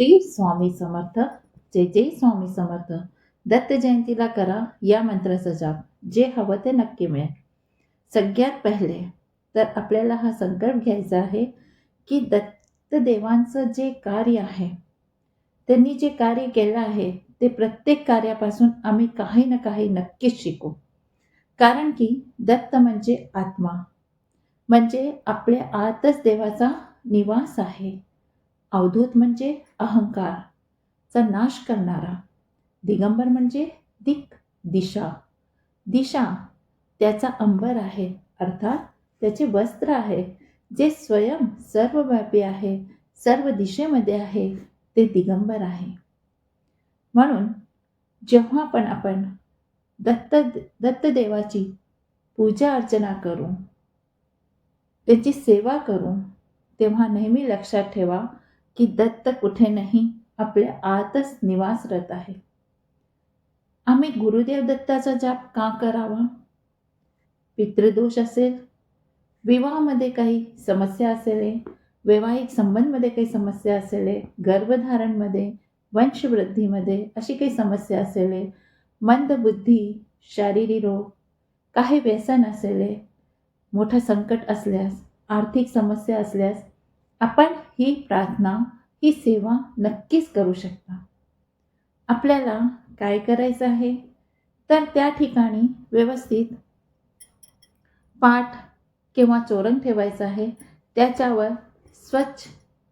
श्री स्वामी समर्थ जय जय स्वामी समर्थ. दत्त जयंतीला करा या मंत्राचा जाप जे हवं ते नक्की मिळेल. सगळ्यात पहिले तर आपल्याला हा संकल्प घ्यायचा आहे की दत्तदेवांचं जे कार्य आहे त्यांनी जे कार्य केलं आहे ते प्रत्येक कार्यापासून आम्ही काही ना काही नक्कीच शिकू. कारण की दत्त म्हणजे आत्मा म्हणजे आपल्या आतच देवाचा निवास आहे. अवधूत म्हणजे अहंकार चा नाश करणारा. दिगंबर म्हणजे दिक दिशा. दिशा त्याचा अंबर आहे अर्थात त्याचे वस्त्र आहे जे स्वयं सर्वव्यापी आहे सर्व दिशेमध्ये आहे ते दिगंबर आहे. म्हणून जेव्हा पण आपण दत्त दत्तदेवाची पूजा अर्चना करू त्याची सेवा करू तेव्हा नेहमी लक्षात ठेवा की दत्त कुठे नाही आपल्या आतच निवासरत आहे. आम्ही गुरुदेव दत्ताचा जाप का करावा? पितृदोष असेल विवाहामध्ये काही समस्या असेल वैवाहिक संबंधमध्ये काही समस्या असेल गर्भधारणमध्ये वंशवृद्धीमध्ये अशी काही समस्या असेल मंदबुद्धी शारीरिक रोग काही व्यसन असेल मोठं संकट असल्यास आर्थिक समस्या असल्यास आपण ही प्रार्थना ही सेवा नक्कीच करू शकता. आपल्याला काय करायचं आहे? तर त्या ठिकाणी व्यवस्थित पाठ किंवा चोरण ठेवायचं आहे. त्याच्यावर स्वच्छ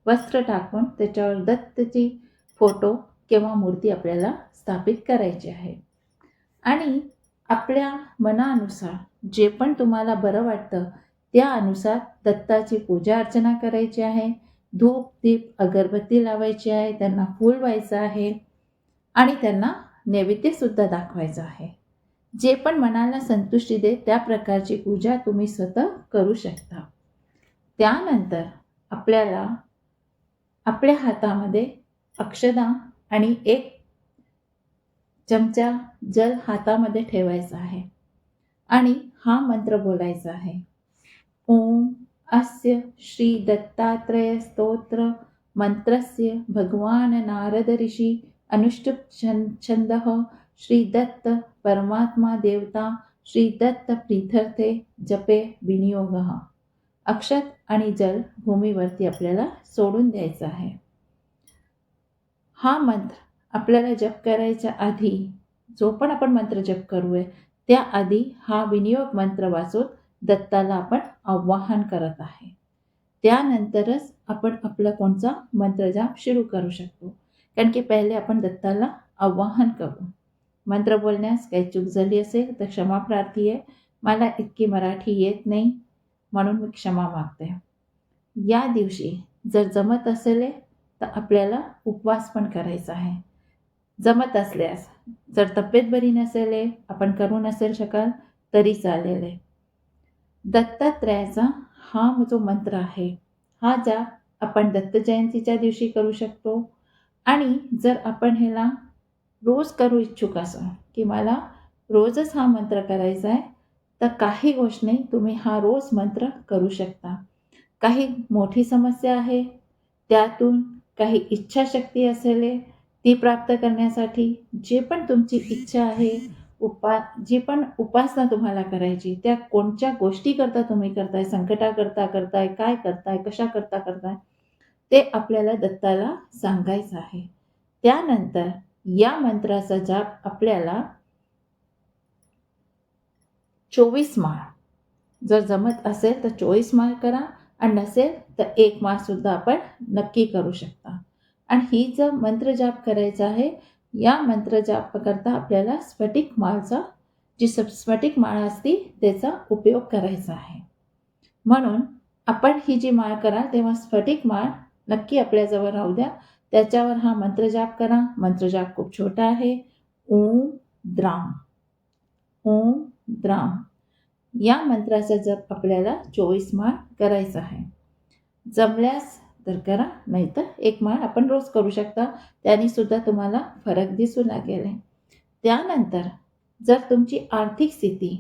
वस्त्र टाकून त्याच्यावर दत्तची फोटो किंवा मूर्ती आपल्याला स्थापित करायची आहे. आणि आपल्या मनानुसार जे पण तुम्हाला बरं वाटतं त्यानुसार दत्ताची पूजा अर्चना करायची आहे. धूप दीप अगरबत्ती लावायची आहे त्यांना फूल व्हायचं आहे आणि त्यांना नैवेद्यसुद्धा दाखवायचं आहे. जे पण मनाला संतुष्टी दे त्या प्रकारची पूजा तुम्ही स्वतः करू शकता. त्यानंतर आपल्याला आपल्या हातामध्ये अक्षदा आणि एक चमचा जल हातामध्ये ठेवायचा आहे आणि हा मंत्र बोलायचा आहे. ओम अस्य श्री दत्तात्रेयस्तोत्र मंत्रस्य भगवान नारद ऋषी अनुष्टुप छंद परमात्मा देवता श्रीदत्त प्रीथर्थे जपे विनियोगः. अक्षत आणि जल भूमीवरती आपल्याला सोडून द्यायचा आहे. हा मंत्र आपल्याला जप करायच्या आधी जो पण आपण मंत्र जप करूया त्याआधी हा विनियोग मंत्र वाचून दत्ताला आपण आवाहन करत आहे. त्यानंतरच आपण आपला कोणचा मंत्रजाप सुरू करू शकतो. कारण की पहिले आपण दत्ताला आवाहन करू. मंत्र बोलण्यास काही चूक झाली असेल तर क्षमा प्रार्थी आहे. मला इतकी मराठी येत नाही म्हणून मी क्षमा मागते. या दिवशी जर जमत असेल तर आपल्याला उपवास पण करायचा आहे. जमत असल्यास जर तब्येत बरी नसेल आपण करू नसेल शकाल तरी चालेल. आहे दत्तात्रयाचा हा जो मंत्र आहे हा ज्या आपण दत्त जयंतीच्या दिवशी करू शकतो आणि जर आपण ह्याला रोज करू इच्छुक असो की मला रोजच हा मंत्र करायचा आहे तर काही गोष्ट नाही तुम्ही हा रोज मंत्र करू शकता. काही मोठी समस्या आहे त्यातून काही इच्छाशक्ती असेल ती प्राप्त करण्यासाठी जे पण तुमची इच्छा आहे उपा जी पण उपासना तुम्हाला करायची त्या कोणत्या गोष्टी करता तुम्ही करताय संकटा करता करताय काय करताय कशा करता करताय ते आपल्याला दत्ताला सांगायचं आहे. त्यानंतर या मंत्राचा जाप आपल्याला चोवीस माळ. जर जमत असेल तर चोवीस माळ करा आणि नसेल तर एक माळसुद्धा आपण नक्की करू शकता. आणि ही जर मंत्र जाप करायचा आहे या मंत्र जाप करता आपल्याला स्फटिक माळचा जी सब स्फटिक माळ असती त्याचा उपयोग करायचा आहे. म्हणून आपण ही जी माळ करा तेव्हा स्फटिक माळ नक्की आपल्याजवळ राहू द्या. त्याच्यावर हा मंत्रजाप करा. मंत्रजाप खूप छोटा आहे. ओम द्राम. ओम द्राम. या मंत्राचा जप आपल्याला चोवीस माळ करायचा आहे. जमल्यास तर करा नाहीतर एक माळ आपण रोज करू शकता. त्याने सुद्धा तुम्हाला फरक दिसू लागेल. आहे त्यानंतर जर तुमची आर्थिक स्थिती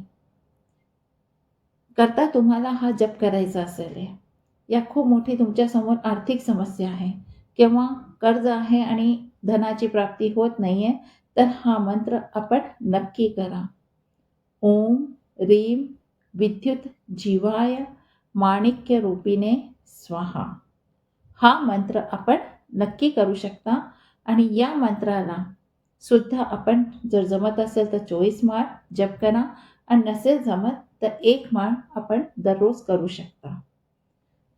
करता तुम्हाला हा जप करायचा असेल या खूप मोठी तुमच्यासमोर आर्थिक समस्या आहे किंवा कर्ज आहे आणि धनाची प्राप्ती होत नाही आहे तर हा मंत्र आपण नक्की करा. ओम रीम विद्युत जीवाय माणिक्य रूपीने स्वाहा. हा मंत्र आपण नक्की करू शकता. आणि या मंत्राला सुद्धा आपण जर जमत असेल तर चोवीस माळ जप करा. आणि नसेल जमत तर एक माळ आपण दररोज करू शकता.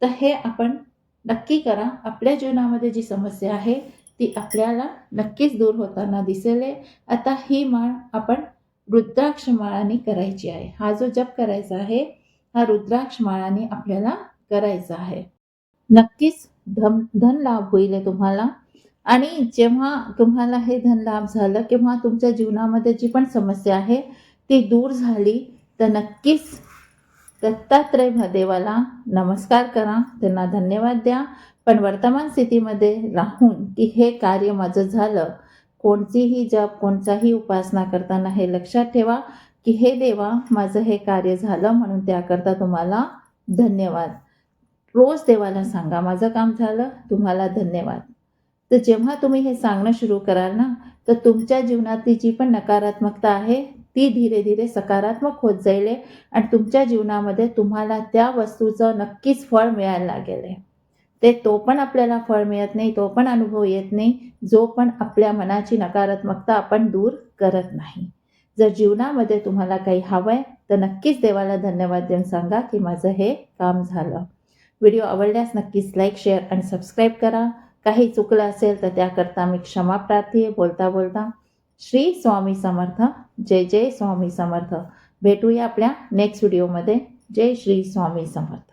तर हे आपण नक्की करा. आपल्या जीवनामध्ये जी समस्या आहे ती आपल्याला नक्कीच दूर होताना दिसेल. आहे. आता ही माळ आपण रुद्राक्ष माळाने करायची आहे. हा जो जप करायचा आहे हा रुद्राक्ष माळाने आपल्याला करायचा आहे. नक्कीच धन धन लाभ होईल आहे तुम्हाला. आणि जेव्हा तुम्हाला हे धन लाभ झालं किंवा तुमच्या जीवनामध्ये जी पण समस्या आहे ती दूर झाली तर नक्कीच दत्तात्रय महादेवाला नमस्कार करा. त्यांना धन्यवाद द्या. पण वर्तमान स्थितीमध्ये राहून की हे कार्य माझं झालं कोणतीही जप कोणताही उपासना करताना हे लक्षात ठेवा की हे देवा माझं हे कार्य झालं म्हणून त्याकरता तुम्हाला धन्यवाद. रोज देवाला सांगा माझं काम झालं तुम्हाला धन्यवाद. तर जेव्हा तुम्ही हे सांगणं सुरू कराल ना तर तुमच्या जीवनातली जी पण नकारात्मकता आहे ती धीरे धीरे सकारात्मक होत जाईल आहे आणि तुमच्या जीवनामध्ये तुम्हाला त्या वस्तूचं नक्कीच फळ मिळायला लागेल आहे. ते तो पण आपल्याला फळ मिळत नाही तो पण अनुभव येत नाही जो पण आपल्या मनाची नकारात्मकता आपण दूर करत नाही. जर जीवनामध्ये तुम्हाला काही हवं आहे तर नक्कीच देवाला धन्यवाद देऊन सांगा की माझं हे काम झालं. व्हिडिओ आवडल्यास नक्कीच लाईक शेअर आणि सबस्क्राईब करा. काही चुकलं असेल तर त्याकरता मी क्षमा प्रार्थी आहे. बोलता बोलता श्री स्वामी समर्थ. जय जय स्वामी समर्थ. भेटूया आपल्या नेक्स्ट व्हिडिओमध्ये जय श्री स्वामी समर्थ.